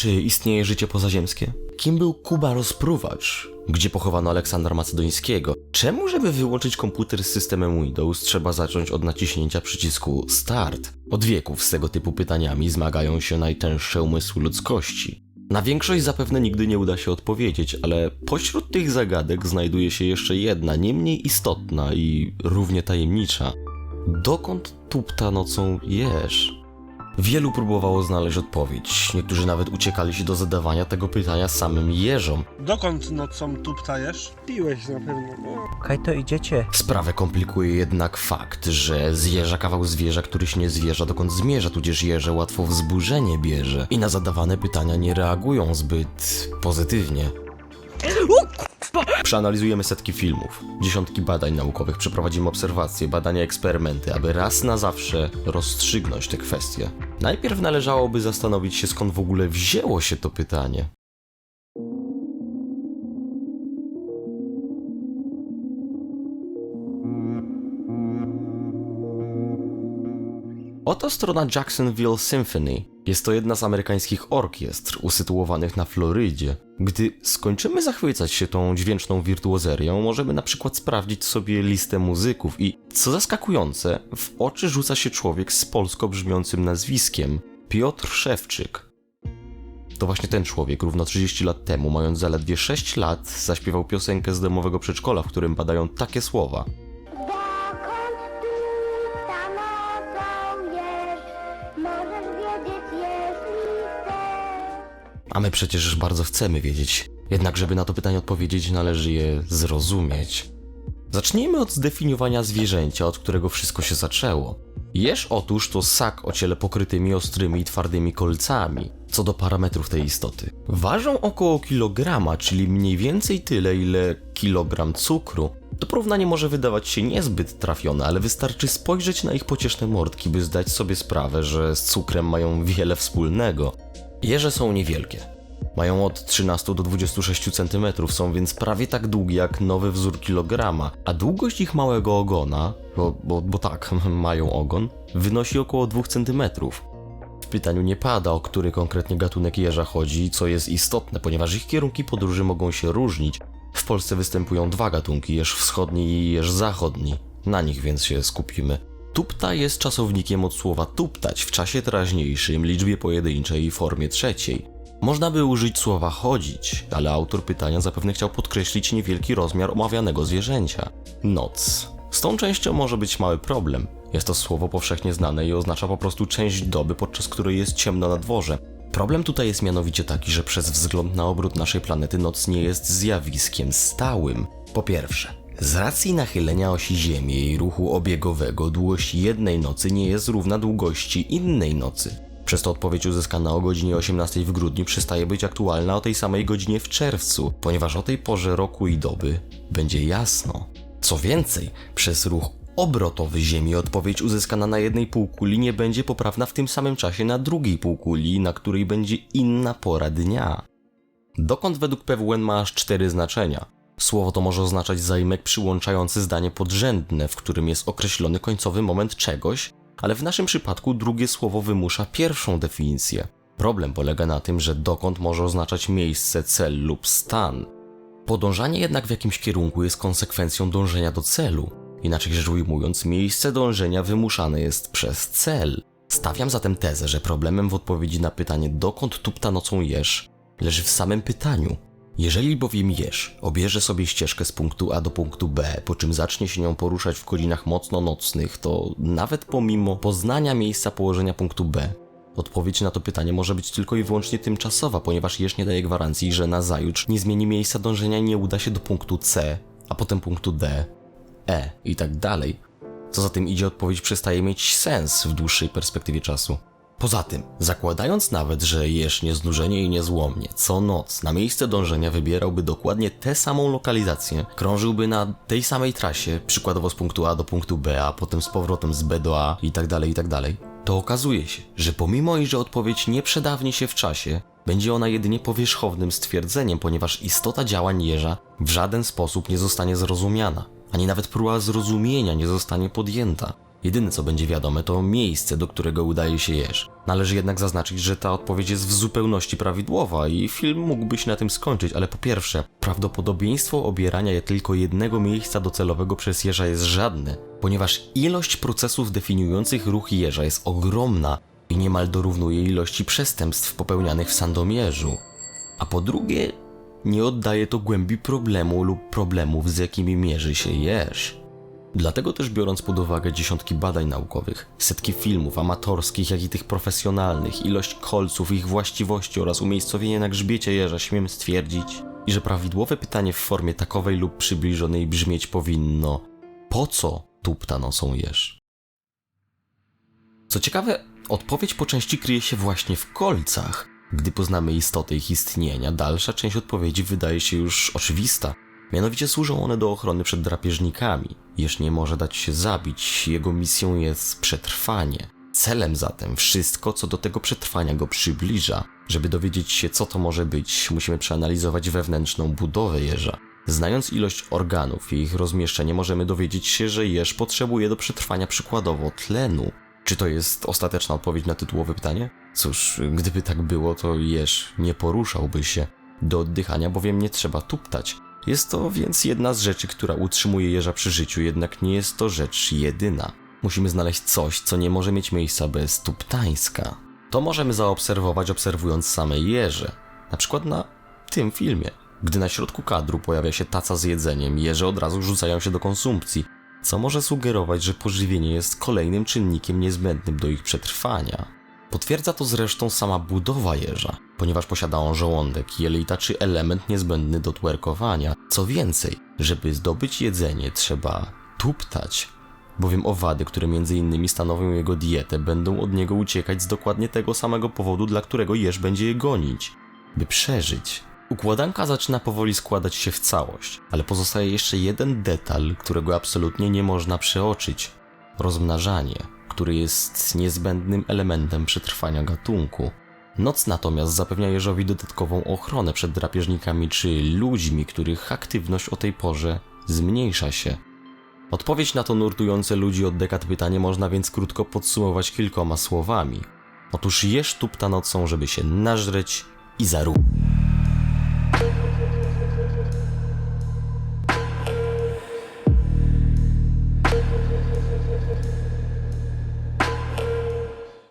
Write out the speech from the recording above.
Czy istnieje życie pozaziemskie? Kim był Kuba Rozpruwacz? Gdzie pochowano Aleksandra Macedońskiego? Czemu, żeby wyłączyć komputer z systemem Windows, trzeba zacząć od naciśnięcia przycisku Start? Od wieków z tego typu pytaniami zmagają się najtęższe umysły ludzkości. Na większość zapewne nigdy nie uda się odpowiedzieć, ale pośród tych zagadek znajduje się jeszcze jedna, nie mniej istotna i równie tajemnicza. Dokąd tupta nocą jesz? Wielu próbowało znaleźć odpowiedź. Niektórzy nawet uciekali się do zadawania tego pytania samym jeżom. Dokąd nocą tu ptajesz? Piłeś na pewno. No. Kaj to idziecie? Sprawę komplikuje jednak fakt, że zjeżdża kawał zwierza, który się nie zwierza dokąd zmierza, tudzież jeże łatwo wzburzenie bierze i na zadawane pytania nie reagują zbyt pozytywnie. Przeanalizujemy setki filmów, dziesiątki badań naukowych, przeprowadzimy obserwacje, badania, eksperymenty, aby raz na zawsze rozstrzygnąć te kwestie. Najpierw należałoby zastanowić się, skąd w ogóle wzięło się to pytanie. Oto strona Jacksonville Symphony. Jest to jedna z amerykańskich orkiestr usytuowanych na Florydzie. Gdy skończymy zachwycać się tą dźwięczną wirtuozerią, możemy na przykład sprawdzić sobie listę muzyków i, co zaskakujące, w oczy rzuca się człowiek z polsko brzmiącym nazwiskiem Piotr Szewczyk. To właśnie ten człowiek równo 30 lat temu, mając zaledwie 6 lat, zaśpiewał piosenkę z domowego przedszkola, w którym padają takie słowa – A my przecież bardzo chcemy wiedzieć. Jednak, żeby na to pytanie odpowiedzieć, należy je zrozumieć. Zacznijmy od zdefiniowania zwierzęcia, od którego wszystko się zaczęło. Jeż otóż to ssak o ciele pokrytymi ostrymi i twardymi kolcami. Co do parametrów tej istoty. Ważą około kilograma, czyli mniej więcej tyle, ile kilogram cukru. To porównanie może wydawać się niezbyt trafione, ale wystarczy spojrzeć na ich pocieszne mordki, by zdać sobie sprawę, że z cukrem mają wiele wspólnego. Jeże są niewielkie. Mają od 13 do 26 cm, są więc prawie tak długie jak nowy wzór kilograma, a długość ich małego ogona, bo, bo, bo tak, mają ogon, wynosi około 2 cm. W pytaniu nie pada, o który konkretnie gatunek jeża chodzi, co jest istotne, ponieważ ich kierunki podróży mogą się różnić. W Polsce występują dwa gatunki, jeż wschodni i jeż zachodni. Na nich więc się skupimy. Tupta jest czasownikiem od słowa tuptać w czasie teraźniejszym, liczbie pojedynczej i formie trzeciej. Można by użyć słowa chodzić, ale autor pytania zapewne chciał podkreślić niewielki rozmiar omawianego zwierzęcia. Noc. Z tą częścią może być mały problem. Jest to słowo powszechnie znane i oznacza po prostu część doby, podczas której jest ciemno na dworze. Problem tutaj jest mianowicie taki, że przez wzgląd na obrót naszej planety noc nie jest zjawiskiem stałym. Po pierwsze, z racji nachylenia osi Ziemi i ruchu obiegowego długość jednej nocy nie jest równa długości innej nocy. Przez to odpowiedź uzyskana o godzinie 18 w grudniu przestaje być aktualna o tej samej godzinie w czerwcu, ponieważ o tej porze roku i doby będzie jasno. Co więcej, przez ruch obrotowy Ziemi odpowiedź uzyskana na jednej półkuli nie będzie poprawna w tym samym czasie na drugiej półkuli, na której będzie inna pora dnia. Dokąd według PWN ma aż cztery znaczenia. Słowo to może oznaczać zaimek przyłączający zdanie podrzędne, w którym jest określony końcowy moment czegoś, ale w naszym przypadku drugie słowo wymusza pierwszą definicję. Problem polega na tym, że dokąd może oznaczać miejsce, cel lub stan. Podążanie jednak w jakimś kierunku jest konsekwencją dążenia do celu. Inaczej rzecz ujmując, miejsce dążenia wymuszane jest przez cel. Stawiam zatem tezę, że problemem w odpowiedzi na pytanie dokąd tupta nocą jesz leży w samym pytaniu. Jeżeli bowiem jesz obierze sobie ścieżkę z punktu A do punktu B, po czym zacznie się nią poruszać w godzinach mocno nocnych, to nawet pomimo poznania miejsca położenia punktu B, odpowiedź na to pytanie może być tylko i wyłącznie tymczasowa, ponieważ jesz nie daje gwarancji, że nazajutrz nie zmieni miejsca dążenia i nie uda się do punktu C, a potem punktu D, E i tak dalej. Co za tym idzie, odpowiedź przestaje mieć sens w dłuższej perspektywie czasu. Poza tym, zakładając nawet, że jesz nieznużenie i niezłomnie, co noc na miejsce dążenia wybierałby dokładnie tę samą lokalizację, krążyłby na tej samej trasie, przykładowo z punktu A do punktu B, a potem z powrotem z B do A i tak dalej, i tak to okazuje się, że pomimo iż odpowiedź nie przedawni się w czasie, będzie ona jedynie powierzchownym stwierdzeniem, ponieważ istota działań jeża w żaden sposób nie zostanie zrozumiana, ani nawet próba zrozumienia nie zostanie podjęta. Jedyne co będzie wiadome to miejsce, do którego udaje się jeż. Należy jednak zaznaczyć, że ta odpowiedź jest w zupełności prawidłowa i film mógłby się na tym skończyć, ale po pierwsze, prawdopodobieństwo obierania tylko jednego miejsca docelowego przez jeża jest żadne, ponieważ ilość procesów definiujących ruch jeża jest ogromna i niemal dorównuje ilości przestępstw popełnianych w Sandomierzu. A po drugie, nie oddaje to głębi problemu lub problemów, z jakimi mierzy się jeż. Dlatego też biorąc pod uwagę dziesiątki badań naukowych, setki filmów amatorskich, jak i tych profesjonalnych, ilość kolców, ich właściwości oraz umiejscowienie na grzbiecie jeża, śmiem stwierdzić, i że prawidłowe pytanie w formie takowej lub przybliżonej brzmieć powinno po co tupta nosą jeż? Co ciekawe, odpowiedź po części kryje się właśnie w kolcach. Gdy poznamy istotę ich istnienia, dalsza część odpowiedzi wydaje się już oczywista. Mianowicie służą one do ochrony przed drapieżnikami. Jeż nie może dać się zabić, jego misją jest przetrwanie. Celem zatem wszystko, co do tego przetrwania go przybliża. Żeby dowiedzieć się, co to może być, musimy przeanalizować wewnętrzną budowę jeża. Znając ilość organów i ich rozmieszczenie, możemy dowiedzieć się, że jeż potrzebuje do przetrwania przykładowo tlenu. Czy to jest ostateczna odpowiedź na tytułowe pytanie? Cóż, gdyby tak było, to jeż nie poruszałby się. Do oddychania bowiem nie trzeba tuptać. Jest to więc jedna z rzeczy, która utrzymuje jeża przy życiu, jednak nie jest to rzecz jedyna. Musimy znaleźć coś, co nie może mieć miejsca bez tuptańska. To możemy zaobserwować obserwując same jeże. Na przykład na tym filmie. Gdy na środku kadru pojawia się taca z jedzeniem, jeże od razu rzucają się do konsumpcji, co może sugerować, że pożywienie jest kolejnym czynnikiem niezbędnym do ich przetrwania. Potwierdza to zresztą sama budowa jeża, ponieważ posiada on żołądek, jelita czy element niezbędny do twerkowania. Co więcej, żeby zdobyć jedzenie trzeba tuptać, bowiem owady, które między innymi stanowią jego dietę, będą od niego uciekać z dokładnie tego samego powodu, dla którego jeż będzie je gonić, by przeżyć. Układanka zaczyna powoli składać się w całość, ale pozostaje jeszcze jeden detal, którego absolutnie nie można przeoczyć rozmnażanie, który jest niezbędnym elementem przetrwania gatunku. Noc natomiast zapewnia jeżowi dodatkową ochronę przed drapieżnikami czy ludźmi, których aktywność o tej porze zmniejsza się. Odpowiedź na to nurtujące ludzi od dekad pytanie można więc krótko podsumować kilkoma słowami. Otóż jesz tupta nocą, żeby się nażreć i zarumieć.